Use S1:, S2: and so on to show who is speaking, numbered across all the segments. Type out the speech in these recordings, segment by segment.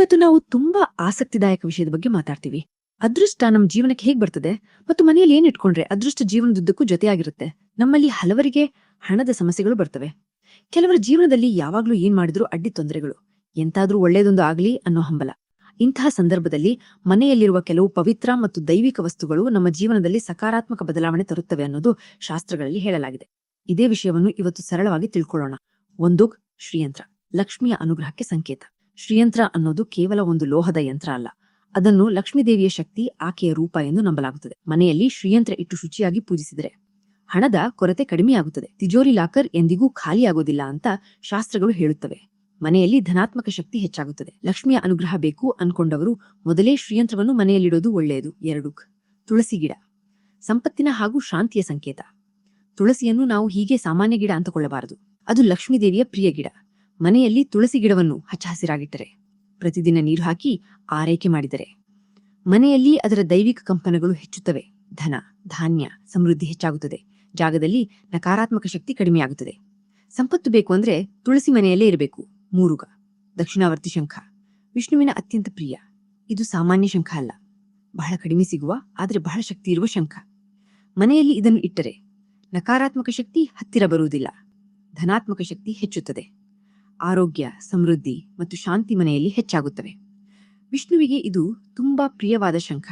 S1: ಇವತ್ತು ನಾವು ತುಂಬಾ ಆಸಕ್ತಿದಾಯಕ ವಿಷಯದ ಬಗ್ಗೆ ಮಾತಾಡ್ತೀವಿ. ಅದೃಷ್ಟ ನಮ್ಮ ಜೀವನಕ್ಕೆ ಹೇಗ್ ಬರ್ತದೆ ಮತ್ತು ಮನೆಯಲ್ಲಿ ಏನ್ ಇಟ್ಕೊಂಡ್ರೆ ಅದೃಷ್ಟ ಜೀವನದುದ್ದಕ್ಕೂ ಜೊತೆಯಾಗಿರುತ್ತೆ. ನಮ್ಮಲ್ಲಿ ಹಲವರಿಗೆ ಹಣದ ಸಮಸ್ಯೆಗಳು ಬರ್ತವೆ. ಕೆಲವರ ಜೀವನದಲ್ಲಿ ಯಾವಾಗ್ಲೂ ಏನ್ ಮಾಡಿದ್ರು ಅಡ್ಡಿ ತೊಂದರೆಗಳು. ಎಂತಾದ್ರೂ ಒಳ್ಳೇದೊಂದು ಆಗ್ಲಿ ಅನ್ನೋ ಹಂಬಲ. ಇಂತಹ ಸಂದರ್ಭದಲ್ಲಿ ಮನೆಯಲ್ಲಿರುವ ಕೆಲವು ಪವಿತ್ರ ಮತ್ತು ದೈವಿಕ ವಸ್ತುಗಳು ನಮ್ಮ ಜೀವನದಲ್ಲಿ ಸಕಾರಾತ್ಮಕ ಬದಲಾವಣೆ ತರುತ್ತವೆ ಅನ್ನೋದು ಶಾಸ್ತ್ರಗಳಲ್ಲಿ ಹೇಳಲಾಗಿದೆ. ಇದೇ ವಿಷಯವನ್ನು ಇವತ್ತು ಸರಳವಾಗಿ ತಿಳ್ಕೊಳ್ಳೋಣ. ಒಂದು ಶ್ರೀಯಂತ್ರ. ಲಕ್ಷ್ಮಿಯ ಅನುಗ್ರಹಕ್ಕೆ ಸಂಕೇತ. ಶ್ರೀಯಂತ್ರ ಅನ್ನೋದು ಕೇವಲ ಒಂದು ಲೋಹದ ಯಂತ್ರ ಅಲ್ಲ. ಅದನ್ನು ಲಕ್ಷ್ಮೀದೇವಿಯ ಶಕ್ತಿ, ಆಕೆಯ ರೂಪ ಎಂದು ನಂಬಲಾಗುತ್ತದೆ. ಮನೆಯಲ್ಲಿ ಶ್ರೀಯಂತ್ರ ಇಟ್ಟು ಶುಚಿಯಾಗಿ ಪೂಜಿಸಿದರೆ ಹಣದ ಕೊರತೆ ಕಡಿಮೆಯಾಗುತ್ತದೆ ತಿಜೋರಿ ಲಾಕರ್ ಎಂದಿಗೂ ಖಾಲಿಯಾಗೋದಿಲ್ಲ ಅಂತ ಶಾಸ್ತ್ರಗಳು ಹೇಳುತ್ತವೆ. ಮನೆಯಲ್ಲಿ ಧನಾತ್ಮಕ ಶಕ್ತಿ ಹೆಚ್ಚಾಗುತ್ತದೆ. ಲಕ್ಷ್ಮಿಯ ಅನುಗ್ರಹ ಬೇಕು ಅನ್ಕೊಂಡವರು ಮೊದಲೇ ಶ್ರೀಯಂತ್ರವನ್ನು ಮನೆಯಲ್ಲಿಡೋದು ಒಳ್ಳೆಯದು. ಎರಡು, ತುಳಸಿ ಗಿಡ. ಸಂಪತ್ತಿನ ಹಾಗೂ ಶಾಂತಿಯ ಸಂಕೇತ. ತುಳಸಿಯನ್ನು ನಾವು ಹೀಗೆ ಸಾಮಾನ್ಯ ಗಿಡ ಅಂತಕೊಳ್ಳಬಾರದು ಅದು ಲಕ್ಷ್ಮೀದೇವಿಯ ಪ್ರಿಯ ಗಿಡ. ಮನೆಯಲ್ಲಿ ತುಳಸಿ ಗಿಡವನ್ನು ಹಚ್ಚ ಹಸಿರಾಗಿಟ್ಟರೆ ಪ್ರತಿದಿನ ನೀರು ಹಾಕಿ ಆರೈಕೆ ಮಾಡಿದರೆ. ಮನೆಯಲ್ಲಿ ಅದರ ದೈವಿಕ ಕಂಪನಗಳು ಹೆಚ್ಚುತ್ತವೆ. ಧನ, ಧಾನ್ಯ ಸಮೃದ್ಧಿ ಹೆಚ್ಚಾಗುತ್ತದೆ. ಜಾಗದಲ್ಲಿ ನಕಾರಾತ್ಮಕ ಶಕ್ತಿ ಕಡಿಮೆಯಾಗುತ್ತದೆ ಸಂಪತ್ತು ಬೇಕು ಅಂದ್ರೆ ತುಳಸಿ ಮನೆಯಲ್ಲೇ ಇರಬೇಕು. ಮೂರುಗ, ದಕ್ಷಿಣಾವರ್ತಿ ಶಂಖ. ವಿಷ್ಣುವಿನ ಅತ್ಯಂತ ಪ್ರಿಯ. ಇದು ಸಾಮಾನ್ಯ ಶಂಖ ಅಲ್ಲ. ಬಹಳ ಕಡಿಮೆ ಸಿಗುವ, ಆದರೆ ಬಹಳ ಶಕ್ತಿ ಇರುವ ಶಂಖ. ಮನೆಯಲ್ಲಿ ಇದನ್ನು ಇಟ್ಟರೆ ನಕಾರಾತ್ಮಕ ಶಕ್ತಿ ಹತ್ತಿರ ಬರುವುದಿಲ್ಲ. ಧನಾತ್ಮಕ ಶಕ್ತಿ ಹೆಚ್ಚುತ್ತದೆ. ಆರೋಗ್ಯ, ಸಮೃದ್ಧಿ ಮತ್ತು ಶಾಂತಿ ಮನೆಯಲ್ಲಿ ಹೆಚ್ಚಾಗುತ್ತವೆ. ವಿಷ್ಣುವಿಗೆ ಇದು ತುಂಬಾ ಪ್ರಿಯವಾದ ಶಂಖ.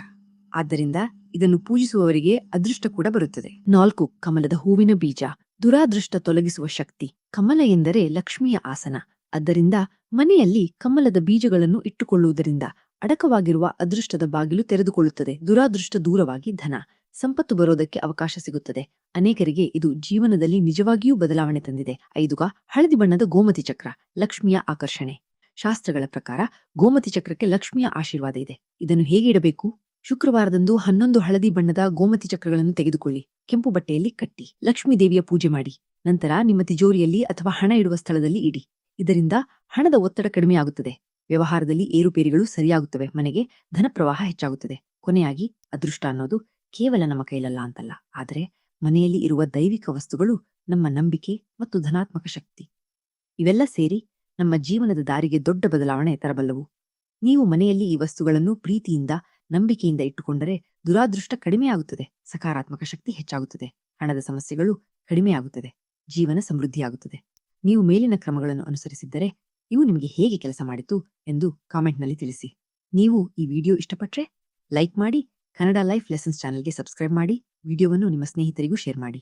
S1: ಆದ್ದರಿಂದ ಇದನ್ನು ಪೂಜಿಸುವವರಿಗೆ ಅದೃಷ್ಟ ಕೂಡ ಬರುತ್ತದೆ. ನಾಲ್ಕು, ಕಮಲದ ಹೂವಿನ ಬೀಜ. ದುರಾದೃಷ್ಟ ತೊಲಗಿಸುವ ಶಕ್ತಿ. ಕಮಲ ಎಂದರೆ ಲಕ್ಷ್ಮಿಯ ಆಸನ. ಆದ್ದರಿಂದ ಮನೆಯಲ್ಲಿ ಕಮಲದ ಬೀಜಗಳನ್ನು ಇಟ್ಟುಕೊಳ್ಳುವುದರಿಂದ ಅಡಕವಾಗಿರುವ ಅದೃಷ್ಟದ ಬಾಗಿಲು ತೆರೆದುಕೊಳ್ಳುತ್ತದೆ. ದುರಾದೃಷ್ಟ ದೂರವಾಗಿ ಧನ. ಸಂಪತ್ತು ಬರೋದಕ್ಕೆ ಅವಕಾಶ ಸಿಗುತ್ತದೆ. ಅನೇಕರಿಗೆ ಇದು ಜೀವನದಲ್ಲಿ ನಿಜವಾಗಿಯೂ ಬದಲಾವಣೆ ತಂದಿದೆ. ಐದುಗ, ಹಳದಿ ಬಣ್ಣದ ಗೋಮತಿ ಚಕ್ರ, ಲಕ್ಷ್ಮಿಯ ಆಕರ್ಷಣೆ. ಶಾಸ್ತ್ರಗಳ ಪ್ರಕಾರ ಗೋಮತಿ ಚಕ್ರಕ್ಕೆ ಲಕ್ಷ್ಮಿಯ ಆಶೀರ್ವಾದ ಇದೆ. ಇದನ್ನು ಹೇಗೆ ಇಡಬೇಕು? ಶುಕ್ರವಾರದಂದು ಹನ್ನೊಂದು ಹಳದಿ ಬಣ್ಣದ ಗೋಮತಿ ಚಕ್ರಗಳನ್ನು ತೆಗೆದುಕೊಳ್ಳಿ. ಕೆಂಪು ಬಟ್ಟೆಯಲ್ಲಿ ಕಟ್ಟಿ, ಲಕ್ಷ್ಮೀ ದೇವಿಯ ಪೂಜೆ ಮಾಡಿ. ನಂತರ ನಿಮ್ಮ ತಿಜೋರಿಯಲ್ಲಿ ಅಥವಾ ಹಣ ಇಡುವ ಸ್ಥಳದಲ್ಲಿ ಇಡಿ. ಇದರಿಂದ ಹಣದ ಒತ್ತಡ ಕಡಿಮೆಯಾಗುತ್ತದೆ ವ್ಯವಹಾರದಲ್ಲಿ ಏರುಪೇರುಗಳು ಸರಿಯಾಗುತ್ತವೆ. ಮನೆಗೆ ಧನ ಪ್ರವಾಹ ಹೆಚ್ಚಾಗುತ್ತದೆ. ಕೊನೆಯಾಗಿ, ಅದೃಷ್ಟ ಅನ್ನೋದು ಕೇವಲ ನಮ್ಮ ಕೈಲಲ್ಲ ಅಂತಲ್ಲ, ಆದರೆ ಮನೆಯಲ್ಲಿ ಇರುವ ದೈವಿಕ ವಸ್ತುಗಳು ನಮ್ಮ ನಂಬಿಕೆ ಮತ್ತು ಧನಾತ್ಮಕ ಶಕ್ತಿ. ಇವೆಲ್ಲ ಸೇರಿ ನಮ್ಮ ಜೀವನದ ದಾರಿಗೆ ದೊಡ್ಡ ಬದಲಾವಣೆ ತರಬಲ್ಲವು. ನೀವು ಮನೆಯಲ್ಲಿ ಈ ವಸ್ತುಗಳನ್ನು ಪ್ರೀತಿಯಿಂದ, ನಂಬಿಕೆಯಿಂದ ಇಟ್ಟುಕೊಂಡರೆ ದುರಾದೃಷ್ಟ ಕಡಿಮೆಯಾಗುತ್ತದೆ ಸಕಾರಾತ್ಮಕ ಶಕ್ತಿ ಹೆಚ್ಚಾಗುತ್ತದೆ, ಹಣದ ಸಮಸ್ಯೆಗಳು ಕಡಿಮೆಯಾಗುತ್ತದೆ ಜೀವನ ಸಮೃದ್ಧಿಯಾಗುತ್ತದೆ ನೀವು ಮೇಲಿನ ಕ್ರಮಗಳನ್ನು ಅನುಸರಿಸಿದ್ದರೆ ಇವು ನಿಮಗೆ ಹೇಗೆ ಕೆಲಸ ಮಾಡಿತು ಎಂದು ಕಾಮೆಂಟ್ನಲ್ಲಿ ತಿಳಿಸಿ. ನೀವು ಈ ವಿಡಿಯೋ ಇಷ್ಟಪಟ್ರೆ ಲೈಕ್ ಮಾಡಿ ಕನ್ನಡ ಲೈಫ್ ಲೆಸನ್ಸ್ ಚಾನೆಲ್ಗೆ ಸಬ್ಸ್ಕ್ರೈಬ್ ಮಾಡಿ ವಿಡಿಯೋವನ್ನು ನಿಮ್ಮ ಸ್ನೇಹಿತರಿಗೂ ಶೇರ್ ಮಾಡಿ.